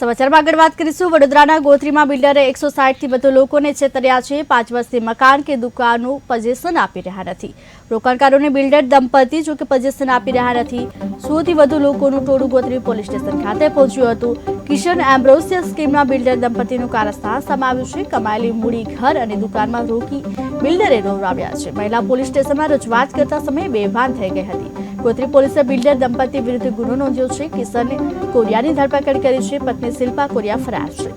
સમાચારમાં આગળ વાત કરીશું. વડોદરાના ગોત્રીમાં બિલ્ડરે એકસો સાઠથી વધુ લોકોને છેતર્યા છે. પાંચ વર્ષથી મકાન કે દુકાનનું પજેશન આપી રહ્યા નથી. રોકાણકારોને બિલ્ડર દંપતી જો કે પજેશન આપી રહ્યા નથી. સોથી વધુ લોકોનું ટોળું ગોત્રી પોલીસ સ્ટેશન ખાતે પહોંચ્યું હતું. કિશન એમ્બ્રોસિયા સ્કીમના બિલ્ડર દંપતીનું કારસ્થાન સમાવ્યું છે. કમાયેલી મૂડી, ઘર અને દુકાનમાં રોકી બિલ્ડરે રોવરાવ્યા છે. મહિલા પોલીસ સ્ટેશનમાં રજૂઆત કરતા સમયે બેભાન થઈ ગઈ હતી. ગોત્રી પોલીસે બિલ્ડર દંપતી વિરુદ્ધ ગુનો નોંધ્યો છે. કિશન કોરિયાની ધરપકડ કરી છે. પત્ની શિલ્પા કોરિયા ફરાર છે.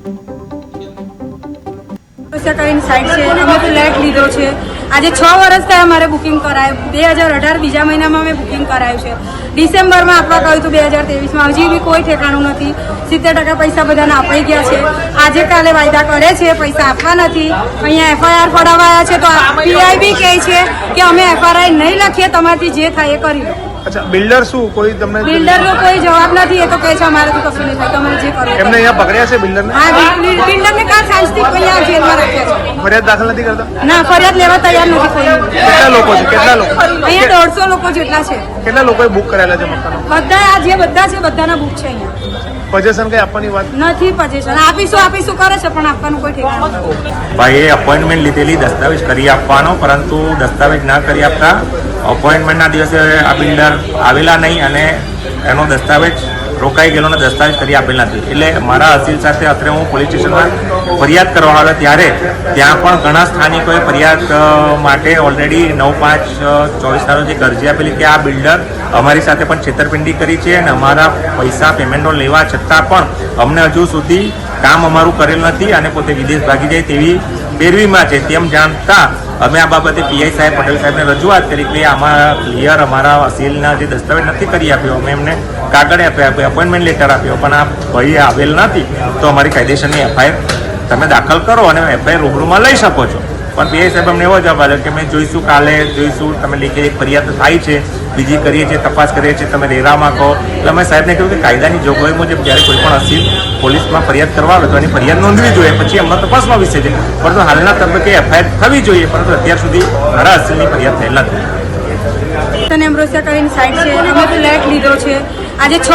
સાઈડ છે. અમે ફ્લેટ લીધો છે. આજે છ વર્ષ થયા મારે બુકિંગ કરાયું. બે હજાર અઢાર બીજા મહિનામાં મેં બુકિંગ કરાયું છે. ડિસેમ્બરમાં આપવા કહ્યું હતું બે હજાર ત્રેવીસમાં. હજી બી કોઈ ઠેકાણું નથી. સિત્તેર ટકા પૈસા બધાને અપાઈ ગયા છે. આજે કાલે વાયદા કરે છે પૈસા આપવા નથી. અહીંયા એફઆઈઆર પડાવાયા છે તો પીઆઈ બી કહે છે કે અમે એફઆઈઆર નહીં લખીએ તમારાથી જે થાય એ કરી લો. અચ્છા બિલ્ડર શું? કોઈ તમને બિલ્ડરનો કોઈ જવાબ નથી એ તો કહે છે અમારે તો કશું નહીં થાય. તમારે એમને અહીંયા પકડ્યા છે બિલ્ડર ને બિલ- બિલ્ડરને કાલ સાંજથી અહીંયા જેલમાં રાખ્યા છે. ફરિયાદ દાખલ નથી કરતા? ના ફરિયાદ લેવા તૈયાર નથી કોઈ. કેટલા લોકો છે? કેટલા લોકો? અહીંયા દોઢસો લોકો જેટલા છે. કેટલા લોકોએ બુક કરેલા છે મકાનો? બધા આ જે બધા છે બધાના બુક છે અહીંયા. પજેશન કઈ આપવાની વાત? નથી પજેશન આપીશું આપીશું કરે છે પણ આપવાનું કોઈ ઠેકાણું નથી. ભાઈએ અપોઇન્ટમેન્ટ લીધેલી દસ્તાવેજ કરી આપવાનો પરંતુ દસ્તાવેજ ના કરી આપતા. અપોઇન્ટમેન્ટના દિવસે આ બિલ્ડર આવેલા નહીં અને એનો દસ્તાવેજ રોકાઈ ગયેલો દસ્તાવેજ કરી આપેલ નથી. એટલે મારા અસીલ સાથે અત્રે હું પોલીસ સ્ટેશનમાં ફરિયાદ કરવા આવ્યો ત્યારે ત્યાં પણ ઘણા સ્થાનિકોએ ફરિયાદ માટે ઓલરેડી નવ પાંચ ચોવીસના જે એક અરજી આપેલી કે આ બિલ્ડર અમારી સાથે પણ છેતરપિંડી કરી છે અને અમારા પૈસા પેમેન્ટો લેવા છતાં પણ અમને હજુ સુધી કામ અમારું કરેલ નથી અને પોતે વિદેશ ભાગી જાય તેવી પેરવીમાં છે તેમ જાણતા અમે આ બાબતે પીઆઈ સાહેબ પટેલ સાહેબને રજૂઆત કરી કે આમાં ક્લિયર અમારા અસીલના જે દસ્તાવેજ નથી કરી આપ્યો, અમે એમને કાગળ આપ્યા અપોઇન્ટમેન્ટ લેટર આપ્યો, પણ આ ભાઈ આવેલ નથી, તો અમારી કાયદેસરની એફઆઈઆર તમે દાખલ કરો અને એફઆઈઆર રૂબરૂમાં લઈ શકો છો. પણ પીઆઈ સાહેબ અમને એવો જવાબ આવ્યો કે અમે જોઈશું કાલે, જોઈશું, તમે લીખે એક ફરિયાદ થાય છે, બીજી કરીએ છીએ, તપાસ કરીએ છીએ, તમે રેરામાં કહો. એટલે અમે સાહેબને કહ્યું કે કાયદાની જોગવાઈ મુજબ જ્યારે કોઈ પણ અસીલ પોલીસમાં ફરિયાદ કરવા આવે તો એની ફરિયાદ નોંધવી જોઈએ. પછી એમના તપાસમાં વિશે છે. પરંતુ હાલના તબક્કે એફઆઈઆર થવી જોઈએ, પરંતુ અત્યાર સુધી અસીલની ફરિયાદ થયેલ નથી. તને કરીને સાઈડ છે. અમે લીધો છે. આજે છ